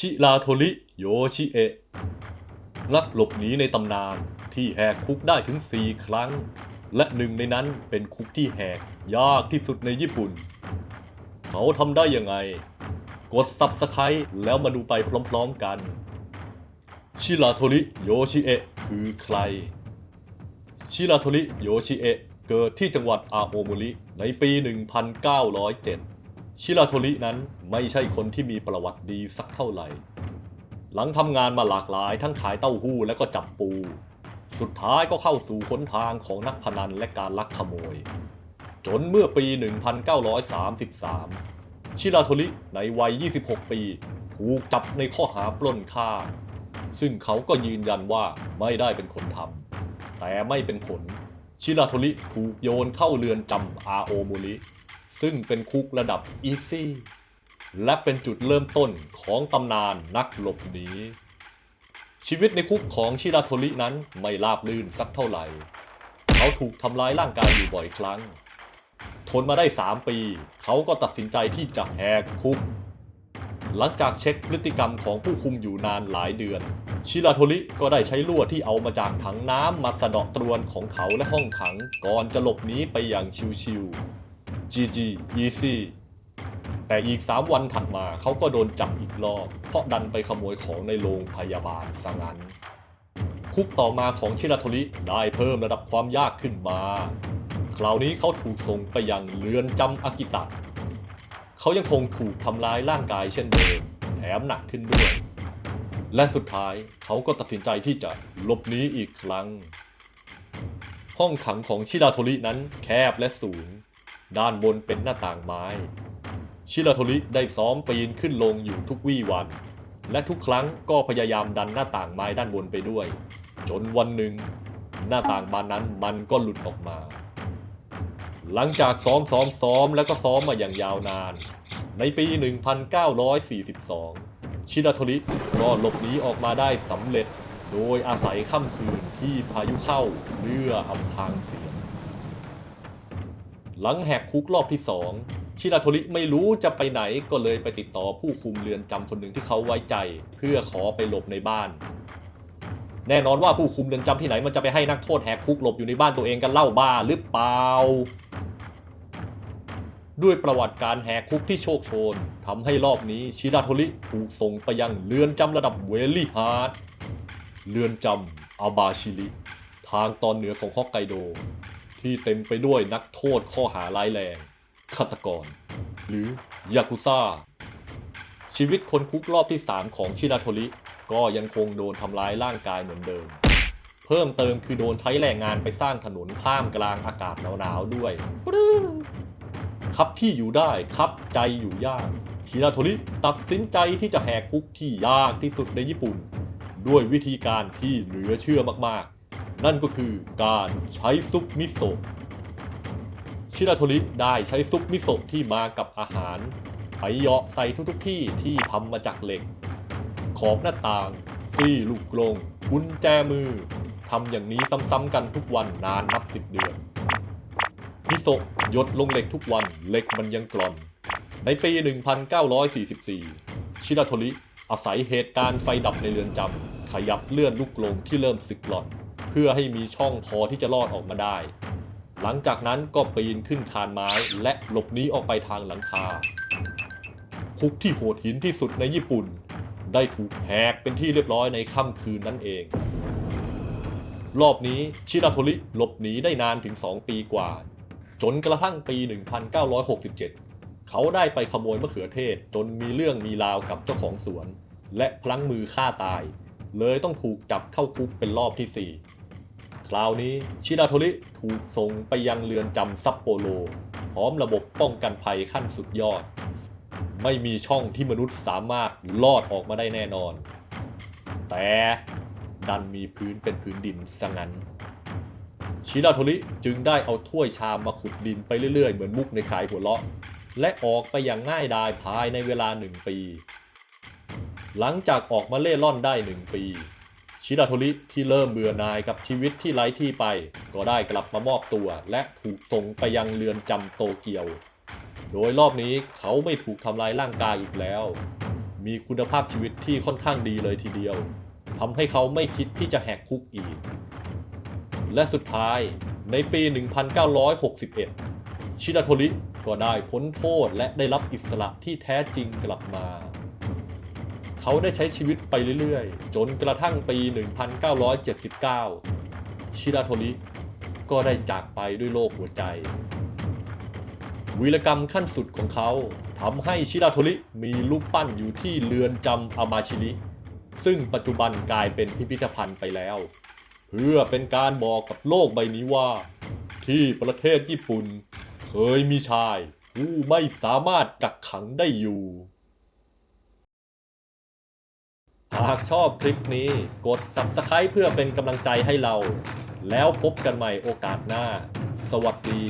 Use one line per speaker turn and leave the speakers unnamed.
ชิราโทริโยชิเอะนักหลบหนีในตำนานที่แหกคุกได้ถึง 4 ครั้ง และหนึ่งในนั้นเป็นคุกที่แหกยากที่สุดในญี่ปุ่น เขาทำได้ยังไง กด Subscribe แล้วมาดูไปพร้อมๆกัน ชิราโทริโยชิเอะคือใคร ชิราโทริโยชิเอะเกิดที่จังหวัดอาโอโมริในปี 1907 ชิราโทรินั้นไม่ใช่คนที่มีประวัติดีสักเท่าไหร่ หลังทำงานมาหลากหลายทั้งขายเต้าหู้และก็จับปู สุดท้ายก็เข้าสู่ค้นทางของนักพนันและการลักขโมย จนเมื่อปี 1933 ชิราโทริในวัย 26 ปี ถูกจับในข้อหาปล้นฆ่า ซึ่งเขาก็ยืนยันว่าไม่ได้เป็นคนทำแต่ไม่เป็นผล ชิราโทริถูกโยนเข้าเรือนจำอาโอโมริ ซึ่งเป็นคุกระดับอีซี่และเป็นจุดเริ่มต้นของตำนานนักหลบหนี ชีวิตในคุกของชิราโทรินั้นไม่ราบรื่นสักเท่าไหร่ เขาถูกทำร้ายร่างกายอยู่บ่อยครั้ง ทนมาได้ 3 ปี เขาก็ตัดสินใจที่จะแหกคุก หลังจากเช็คพฤติกรรมของผู้คุมอยู่นานหลายเดือน ชิราโทริก็ได้ใช้ลวดที่เอามาจากถังน้ำมาสะเดาะตรวนของเขาและห้องขังก่อนจะหลบหนีไปอย่างชิวๆ GG Easy แต่อีก 3 วันถัดมาเขาก็โดนจับอีกรอบ เพราะดันไปขโมยของในโรงพยาบาลซะงั้น คุกต่อมาของชิราโทริได้เพิ่มระดับความยากขึ้นมา คราวนี้เขาถูกส่งไปยังเรือนจำอากิตะ เขายังคงถูกทำร้ายร่างกายเช่นเดิมแถมหนักขึ้นด้วย และสุดท้ายเขาก็ตัดสินใจที่จะหลบหนีอีกครั้ง ห้องขังของชิราโทรินั้นแคบและสูง ด้านบนเป็นหน้าต่างไม้ ชิราโทริได้ซ้อมปีนขึ้นลงอยู่ทุกวี่วัน และทุกครั้งก็พยายามดันหน้าต่างไม้ด้านบนไปด้วย จนวันหนึ่ง หน้าต่างบานนั้นมันก็หลุดออกมา หลังจากซ้อมซ้อมซ้อมแล้วก็ซ้อมมาอย่างยาวนาน ในปี 1942 ชิราโทริก็หลบหนีออกมาได้สำเร็จ โดยอาศัยค่ำคืนที่พายุเข้าเพื่ออำพางเสีย หลังแหกคุกรอบที่สองชิราโทริไม่รู้จะไปไหนก็เลยไปติดต่อผู้คุมเรือนจำคนหนึ่งที่เขาไว้ใจ เพื่อขอไปหลบในบ้าน แน่นอนว่าผู้คุมเรือนจำที่ไหนมันจะไปให้นักโทษแหกคุกหลบอยู่ในบ้านตัวเองกันเล่าบ้าหรือเปล่า ด้วยประวัติการแหกคุกที่โชคโชนทำให้รอบนี้ชิราโทริถูกส่งไปยังเรือนจำระดับเวลี่ฮาร์ดเรือนจำอาบาชิริทางตอนเหนือของฮอกไกโด ที่เต็มไปด้วยนักโทษข้อหาร้ายแรงฆาตกร หรือยากุซ่า ชีวิตคนคุกรอบที่ 3 ของชิราโทริก็ยังคงโดนทำร้ายร่างกายเหมือนเดิม เพิ่มเติมคือโดนใช้แรงงานไปสร้างถนนท่ามกลางอากาศหนาวๆด้วย ครับที่อยู่ได้ครับใจอยู่ยากชิราโทริตัดสินใจที่จะแหกคุกที่ยากที่สุดในญี่ปุ่น ด้วยวิธีการที่เหลือเชื่อมากๆ นั่นก็คือการใช้ซุปมิโซะชิราโทริได้ใช้ซุปมิโซะที่มากับอาหารไปเหยาะใส่ทุกๆที่ที่ทำมาจากเหล็ก ขอบหน้าต่างฟี่ลูกกรงกุญแจมือทำอย่างนี้ซ้ำๆกันทุกวันนานนับสิบเดือนมิโซะยดลงเหล็กทุกวันเหล็กมันยังกร่อน ในปี 1944 ชิราโทริอาศัยเหตุการณ์ไฟดับในเรือนจำขยับเลื่อนลูกกรงที่เริ่มสึกหล่อน เพื่อให้มีช่องพอที่จะรอดออกมาได้ หลังจากนั้นก็ปีนขึ้นคานไม้และหลบหนีออกไปทางหลังคา คุกที่โหดหินที่สุดในญี่ปุ่น ได้ถูกแหกเป็นที่เรียบร้อยในค่ำคืนนั่นเอง รอบนี้ชิราโทริหลบหนีได้นานถึง 2 ปีกว่า จนกระทั่งปี 1967เขาได้ไปขโมยมะเขือเทศจนมีเรื่องมีราวกับเจ้าของสวน และพลั้งมือฆ่าตาย เลยต้องถูกจับเข้าคุกเป็นรอบที่ 4 คราวนี้ชิราโทริถูกส่งไปยังเรือนจำซัปโปโรพร้อมระบบป้องกันภัยขั้นสุดยอด ไม่มีช่องที่มนุษย์สามารถลอดออกมาได้แน่นอน แต่ดันมีพื้นเป็นพื้นดินซะงั้นชิราโทริจึงได้เอาถ้วยชามมาขุดดินไปเรื่อยๆ เหมือนมุกในขายหัวเราะ และออกไปอย่างง่ายดายภายในเวลาหนึ่งปี หลังจากออกมาเล่ร่อนได้หนึ่งปี ชิราโทริที่เริ่มเบื่อหน่ายกับชีวิตที่ไร้ที่ไป ก็ได้กลับมามอบตัวและถูกส่งไปยังเรือนจำโตเกียว โดยรอบนี้เขาไม่ถูกทำลายร่างกายอีกแล้ว มีคุณภาพชีวิตที่ค่อนข้างดีเลยทีเดียวทำให้เขาไม่คิดที่จะแหกคุกอีก และสุดท้ายในปี 1961 ชิราโทริก็ได้พ้นโทษและได้รับอิสระที่แท้จริงกลับมา เขาได้ใช้ชีวิตไปเรื่อยๆ จนกระทั่งปี 1979 ชิราโทริก็ได้จากไปด้วยโรคหัวใจ วีรกรรมขั้นสุดของเขาทำให้ชิราโทริมีรูปปั้นอยู่ที่เรือนจำอามาชิริซึ่งปัจจุบันกลายเป็นพิพิธภัณฑ์ไปแล้ว เพื่อเป็นการบอกกับโลกใบนี้ว่า ที่ประเทศญี่ปุ่น เคยมีชายผู้ไม่สามารถกักขังได้อยู่ หากชอบคลิปนี้กด subscribe เพื่อเป็นกำลังใจให้เรา แล้วพบกันใหม่โอกาสหน้า สวัสดี